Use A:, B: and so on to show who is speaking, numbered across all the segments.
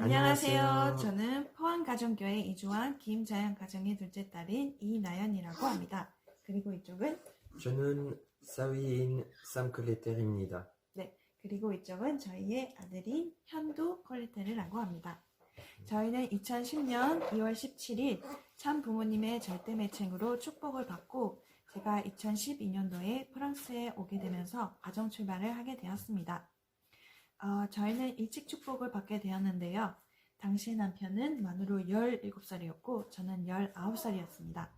A: 안녕하세요.
B: 안녕하세요.
A: 저는 포항가정교회 이주한 김자연 가정의 둘째 딸인 이나연이라고 합니다. 그리고 이쪽은
B: 저는 사위인 쌈클레텔입니다.
A: 네, 그리고 이쪽은 저희의 아들인 현도 콜레테르라고 합니다. 저희는 2010년 2월 17일 참 부모님의 절대 매칭으로 축복을 받고 제가 2012년도에 프랑스에 오게 되면서 가정 출발을 하게 되었습니다. 어, 저희는 일찍 축복을 받게 되었는데요. 당시 남편은 만으로 17살이었고 저는 19살이었습니다.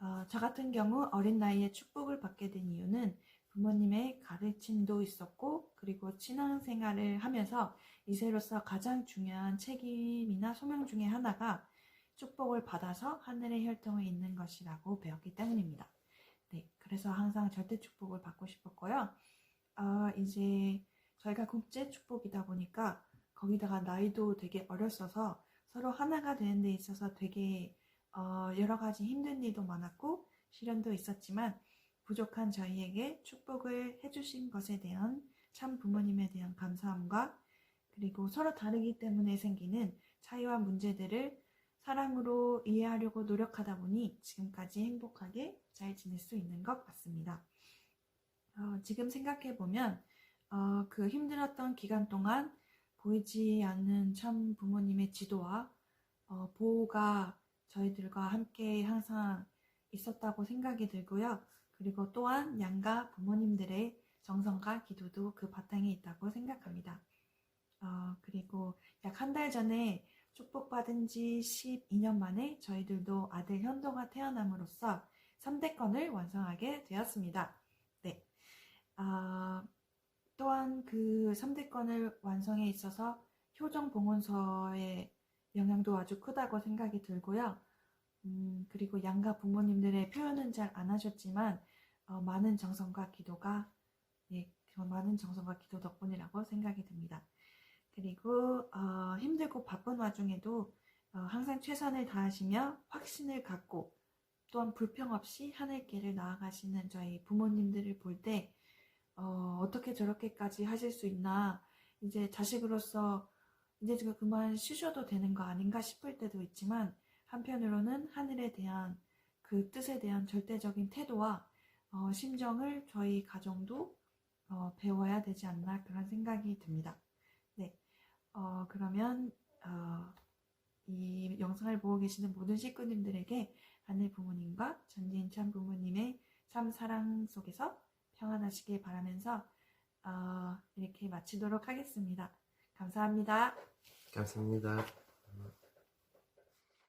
A: 어, 저 같은 경우 어린 나이에 축복을 받게 된 이유는 부모님의 가르침도 있었고 그리고 신앙생활을 하면서 이세로서 가장 중요한 책임이나 소명 중에 하나가 축복을 받아서 하늘의 혈통을 잇는 것이라고 배웠기 때문입니다. 네, 그래서 항상 절대 축복을 받고 싶었고요. 어, 이제 저희가 국제 축복이다 보니까 거기다가 나이도 되게 어렸어서 서로 하나가 되는 데 있어서 되게 어, 여러 가지 힘든 일도 많았고 시련도 있었지만 부족한 저희에게 축복을 해주신 것에 대한 참 부모님에 대한 감사함과 그리고 서로 다르기 때문에 생기는 차이와 문제들을 사랑으로 이해하려고 노력하다 보니 지금까지 행복하게 잘 지낼 수 있는 것 같습니다. 어, 지금 생각해 보면 어, 그 힘들었던 기간 동안 보이지 않는 참 부모님의 지도와 어, 보호가 저희들과 함께 항상 있었다고 생각이 들고요. 그리고 또한 양가 부모님들의 정성과 기도도 그 바탕에 있다고 생각합니다. 어, 그리고 약 한 달 전에 축복받은 지 12년 만에 저희들도 아들 현도가 태어남으로써 3대권을 완성하게 되었습니다. 네. 아, 그 3대권을 완성에 있어서 효정 봉헌서의 영향도 아주 크다고 생각이 들고요. 음, 그리고 양가 부모님들의 표현은 잘 안 하셨지만 어, 많은 정성과 기도가 예, 그 많은 정성과 기도 덕분이라고 생각이 듭니다. 그리고 어, 힘들고 바쁜 와중에도 어, 항상 최선을 다하시며 확신을 갖고 또한 불평 없이 하늘길을 나아가시는 저희 부모님들을 볼때 어, 어떻게 저렇게까지 하실 수 있나 이제 자식으로서 이제 제가 그만 쉬셔도 되는 거 아닌가 싶을 때도 있지만 한편으로는 하늘에 대한 그 뜻에 대한 절대적인 태도와 어, 심정을 저희 가정도 어, 배워야 되지 않나 그런 생각이 듭니다. 네, 어, 그러면 어, 이 영상을 보고 계시는 모든 식구님들에게 하늘 부모님과 참 부모님의 참 사랑 속에서 평안하시길 바라면서 어, 이렇게 마치도록 하겠습니다. 감사합니다.
B: 감사합니다.